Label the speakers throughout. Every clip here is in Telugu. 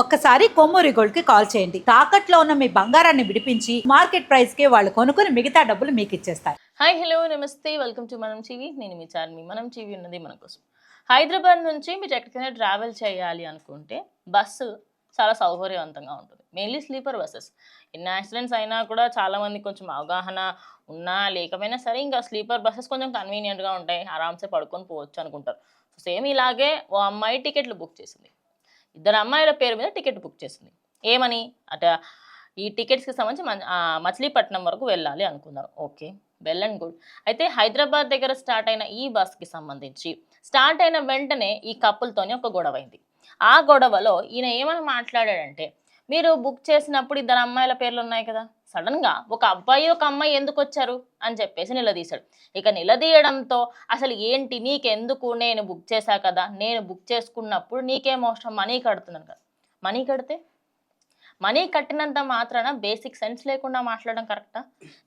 Speaker 1: ఒక్కసారి కొమ్మూరి గోల్డ్కి కాల్ చేయండి. తాకట్లో ఉన్న మీ బంగారాన్ని విడిపించి మార్కెట్ ప్రైస్కి వాళ్ళు కొనుక్కుని మిగతా డబ్బులు మీకు ఇచ్చేస్తారు.
Speaker 2: హాయ్ హలో నమస్తే. Welcome to Manam TV. నేను మీ చార్మి. మనం టీవీ ఉన్నది మన కోసం. హైదరాబాద్ నుంచి మీరు ఎక్కడికైనా ట్రావెల్ చేయాలి అనుకుంటే బస్సు చాలా సౌకర్యవంతంగా ఉంటుంది. Mainly sleeper buses. ఎన్ని యాక్సిడెంట్స్ అయినా కూడా చాలామంది కొంచెం అవగాహన ఉన్నా లేకపోయినా సరే ఇంకా స్లీపర్ బస్సెస్ కొంచెం కన్వీనియంట్గా ఉంటాయి. ఆరామ్సే పడుకొని పోవచ్చు అనుకుంటారు. సేమ్ ఇలాగే ఓ అమ్మాయి టికెట్లు బుక్ చేసింది. ఇద్దరు అమ్మాయిల పేరు మీద టికెట్ బుక్ చేసింది. ఏమని? అట ఈ టికెట్స్కి సంబంధించి మచిలీపట్నం వరకు వెళ్ళాలి అనుకున్నారు. Okay well and good. అయితే హైదరాబాద్ దగ్గర స్టార్ట్ అయిన ఈ బస్కి సంబంధించి స్టార్ట్ అయిన వెంటనే ఈ కప్పులతోనే ఒక గొడవ అయింది. ఆ గొడవలో ఈయన ఏమని మాట్లాడాడంటే మీరు బుక్ చేసినప్పుడు ఇద్దరు అమ్మాయిల పేర్లు ఉన్నాయి కదా? సడన్గా ఒక అబ్బాయి ఒక అమ్మాయి ఎందుకు వచ్చారు? అని చెప్పేసి నిలదీశాడు. ఇక నిలదీయడంతో అసలు ఏంటి? నీకెందుకు నేను బుక్ చేశా కదా? నేను బుక్ చేసుకున్నప్పుడు నీకేం అవసరం? మనీ కడుతున్నాను కదా. మనీ కడితే మనీ కట్టినంత మాత్రాన బేసిక్ సెన్స్ లేకుండా మాట్లాడడం కరెక్టా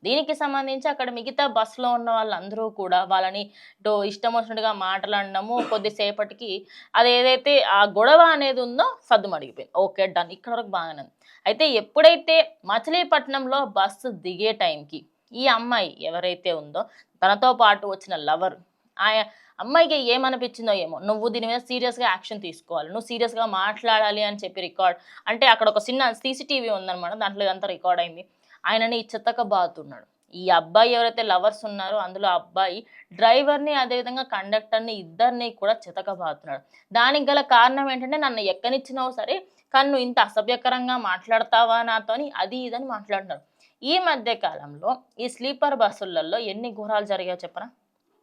Speaker 2: దీనికి సంబంధించి అక్కడ మిగతా బస్సులో ఉన్న వాళ్ళందరూ కూడా వాళ్ళని ఇటు ఇష్టం వచ్చినట్టుగా మాట్లాడినాము కొద్దిసేపటికి అది ఏదైతే ఆ గొడవ అనేది ఉందో సద్దుమడిగిపోయింది ఓకే డన్ ఇక్కడ వరకు బాగానే ఉంది. అయితే ఎప్పుడైతే మచిలీపట్నంలో బస్సు దిగే టైంకి ఈ అమ్మాయి ఎవరైతే ఉందో తనతో పాటు వచ్చిన లవర్ ఆ అమ్మాయికి ఏమనిపించిందో ఏమో. నువ్వు దీని మీద సీరియస్గా యాక్షన్ తీసుకోవాలి. నువ్వు సీరియస్గా మాట్లాడాలి అని చెప్పి రికార్డ్ అంటే అక్కడ ఒక చిన్న సీసీటీవీ ఉందన్నమాట. దాంట్లో ఇదంతా రికార్డ్ అయింది. ఆయనని చెత్తక బాగుతున్నాడు ఈ అబ్బాయి ఎవరైతే లవర్స్ ఉన్నారో అందులో ఆ అబ్బాయి డ్రైవర్ని అదేవిధంగా కండక్టర్ని ఇద్దరిని కూడా చితక దానికి గల కారణం ఏంటంటే నన్ను ఎక్కనిచ్చినావు సరే కానీ నువ్వు ఇంత అసభ్యకరంగా మాట్లాడతావా నాతోని అది ఇదని మాట్లాడుతున్నాడు ఈ మధ్య కాలంలో ఈ స్లీపర్ బస్సులలో ఎన్ని ఘోరాలు జరిగాయో చెప్పరా?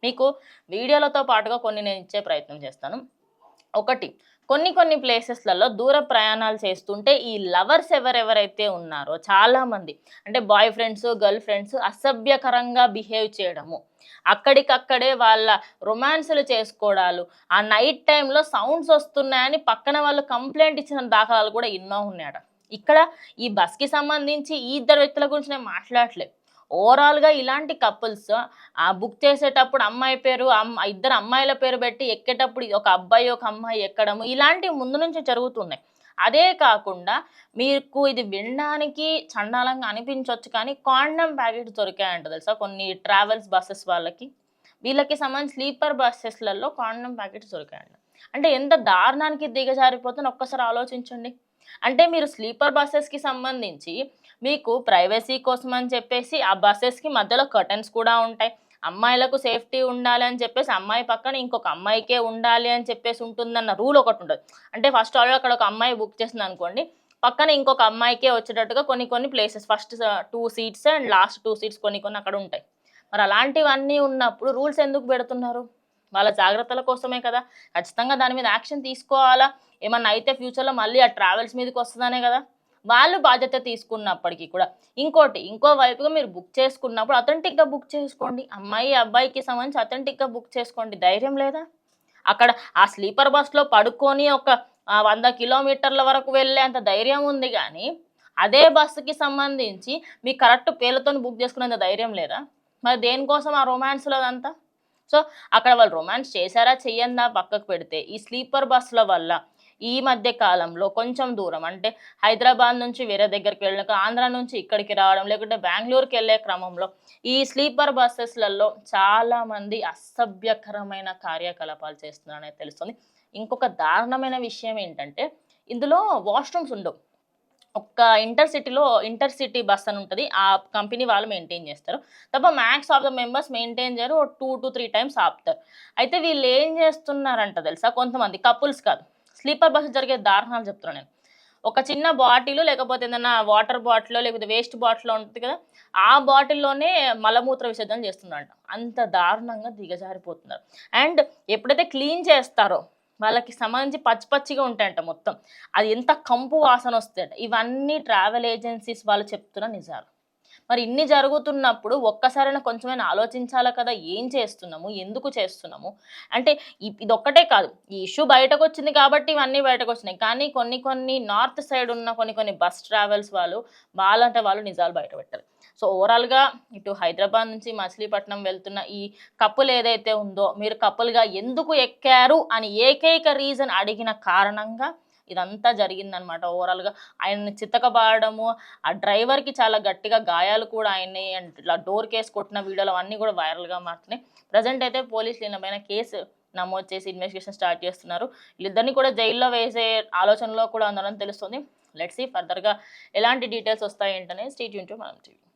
Speaker 2: మీకు వీడియోలతో పాటుగా కొన్ని నేను ఇచ్చే ప్రయత్నం చేస్తాను. ఒకటి కొన్ని కొన్ని ప్లేసెస్లలో దూర ప్రయాణాలు చేస్తుంటే ఈ లవర్స్ ఎవరెవరైతే ఉన్నారో చాలామంది అంటే బాయ్ ఫ్రెండ్స్ గర్ల్ ఫ్రెండ్స్ అసభ్యకరంగా బిహేవ్ చేయడము అక్కడికక్కడే వాళ్ళ రొమాన్సులు చేసుకోవడాలు ఆ నైట్ టైంలో సౌండ్స్ వస్తున్నాయని పక్కన వాళ్ళు కంప్లైంట్ ఇచ్చిన దాఖలాలు కూడా ఎన్నో ఉన్నాయట. ఇక్కడ ఈ బస్కి సంబంధించి ఈ ఇద్దరు వ్యక్తుల గురించి నేను మాట్లాడలేదు ఓవరాల్గా ఇలాంటి కపుల్స్ ఆ బుక్ చేసేటప్పుడు అమ్మాయి పేరు ఇద్దరు అమ్మాయిల పేరు పెట్టి ఎక్కేటప్పుడు ఒక అబ్బాయి ఒక అమ్మాయి ఎక్కడము ఇలాంటివి ముందు నుంచి జరుగుతున్నాయి. అదే కాకుండా మీకు ఇది వినడానికి చండాలంగా అనిపించవచ్చు కానీ కాండమ్ ప్యాకెట్స్ దొరికాయంట తెలుసా? కొన్ని ట్రావెల్స్ బస్సెస్ వాళ్ళకి. వీళ్ళకి సంబంధించి స్లీపర్ బస్సెస్లలో కాండమ్ ప్యాకెట్స్ దొరికాయంట. అంటే ఎంత దారుణానికి దిగజారిపోతుందో ఒక్కసారి ఆలోచించండి. అంటే మీరు స్లీపర్ బస్సెస్కి సంబంధించి మీకు ప్రైవసీ కోసం అని చెప్పేసి ఆ బస్సెస్కి మధ్యలో కర్టన్స్ కూడా ఉంటాయి. అమ్మాయిలకు సేఫ్టీ ఉండాలి అని చెప్పేసి అమ్మాయి పక్కన ఇంకొక అమ్మాయికే ఉండాలి అని చెప్పేసి ఉంటుందన్న రూల్ ఒకటి ఉంటుంది. అంటే ఫస్ట్ ఆల్రెడీ అక్కడ ఒక అమ్మాయి బుక్ చేసింది అనుకోండి పక్కన ఇంకొక అమ్మాయికే వచ్చేటట్టుగా కొన్ని కొన్ని places first two seats and last two seats కొన్ని కొన్ని అక్కడ ఉంటాయి. మరి అలాంటివన్నీ ఉన్నప్పుడు రూల్స్ ఎందుకు పెడుతున్నారు? వాళ్ళ జాగ్రత్తల కోసమే కదా. ఖచ్చితంగా దాని మీద యాక్షన్ తీసుకోవాలా? ఏమన్నా అయితే ఫ్యూచర్లో మళ్ళీ ఆ ట్రావెల్స్ మీదకి వస్తుందనే కదా. వాళ్ళు బాధ్యత తీసుకున్నప్పటికీ కూడా. ఇంకోటి ఇంకో వైపుగా మీరు బుక్ చేసుకున్నప్పుడు అథెంటిక్గా బుక్ చేసుకోండి. అమ్మాయి అబ్బాయికి సంబంధించి అథెంటిక్గా బుక్ చేసుకోండి. ధైర్యం లేదా? అక్కడ ఆ స్లీపర్ బస్లో పడుకొని ఒక వంద కిలోమీటర్ల వరకు వెళ్ళే అంత ధైర్యం ఉంది కానీ అదే బస్సుకి సంబంధించి మీ కరెక్ట్ పేర్లతో బుక్ చేసుకునేంత ధైర్యం లేదా? మరి దేనికోసం ఆ రొమాన్స్లో అదంతా? సో అక్కడ వాళ్ళు రొమాన్స్ చేశారా చెయ్యందా పక్కకు పెడితే? ఈ స్లీపర్ బస్సుల వల్ల ఈ మధ్య కాలంలో కొంచెం దూరం. అంటే హైదరాబాద్ నుంచి వేరే దగ్గరికి వెళ్ళక ఆంధ్ర నుంచి ఇక్కడికి రావడం లేకుంటే బెంగళూరుకి వెళ్ళే క్రమంలో ఈ స్లీపర్ బస్సెస్లలో చాలామంది అసభ్యకరమైన కార్యకలాపాలు చేస్తున్నారనేది తెలుస్తుంది. ఇంకొక దారుణమైన విషయం ఏంటంటే ఇందులో వాష్రూమ్స్ ఉండవు. ఒక్క ఇంటర్ సిటీలో ఇంటర్ సిటీ బస్ అని ఉంటుంది. ఆ కంపెనీ వాళ్ళు మెయింటైన్ చేస్తారు. తప్ప max of the members maintain చేయరు. టూ టు త్రీ టైమ్స్ ఆపుతారు. అయితే వీళ్ళు ఏం చేస్తున్నారంట తెలుసా? కొంతమంది కపుల్స్ కాదు. స్లీపర్ బస్ జరిగే దారుణాలు చెప్తున్నాను నేను. ఒక చిన్న బాటిల్ లేకపోతే ఏదైనా వాటర్ బాటిల్ లేకపోతే వేస్ట్ బాటిల్ ఉంటుంది కదా ఆ బాటిల్లోనే మలమూత్ర విసర్జన చేస్తున్నారంట. అంత దారుణంగా దిగజారిపోతున్నారు. అండ్ ఎప్పుడైతే క్లీన్ చేస్తారో వాళ్ళకి సంబంధించి పచ్చి పచ్చిగా ఉంటాయంట మొత్తం. అది ఎంత కంపు వాసన వస్తాయంట. ఇవన్నీ ట్రావెల్ ఏజెన్సీస్ వాళ్ళు చెప్తున్న నిజాలు. మరి ఇన్ని జరుగుతున్నప్పుడు ఒక్కసారైనా కొంచెమైనా ఆలోచించాలి కదా? ఏం చేస్తున్నాము? ఎందుకు చేస్తున్నాము? అంటే ఇ- ఇది ఒక్కటే కాదు. ఈ ఇష్యూ బయటకు వచ్చింది కాబట్టి ఇవన్నీ బయటకు వచ్చినాయి కానీ కొన్ని కొన్ని నార్త్ సైడ్ ఉన్న కొన్ని కొన్ని బస్ ట్రావెల్స్ వాళ్ళు వాళ్ళంటే వాళ్ళు నిజాలు బయట పెట్టారు సో ఓవరాల్గా ఇటు హైదరాబాద్ నుంచి మచిలీపట్నం వెళ్తున్న ఈ కప్పులు ఏదైతే ఉందో మీరు కప్పులుగా ఎందుకు ఎక్కారు అని ఏకైక రీజన్ అడిగిన కారణంగా ఇదంతా జరిగిందనమాట ఓవరాల్గా. ఆయన్ని చిత్తకబాడము ఆ డ్రైవర్కి చాలా గట్టిగా గాయాలు కూడా ఆయన్ని ఇట్లా డోర్ కేసు కొట్టిన వీడియోలు అవన్నీ కూడా వైరల్గా మారుతున్నాయి. ప్రజెంట్ అయితే పోలీసులు ఈయన పైన కేసు నమోదు చేసి ఇన్వెస్టిగేషన్ స్టార్ట్ చేస్తున్నారు. వీళ్ళిద్దరిని కూడా జైల్లో వేసే ఆలోచనలో కూడా ఉందని తెలుస్తుంది. లెట్స్ సీ ఫర్దర్గా ఎలాంటి డీటెయిల్స్ వస్తాయి ఏంటనే state Yoon to Manam TV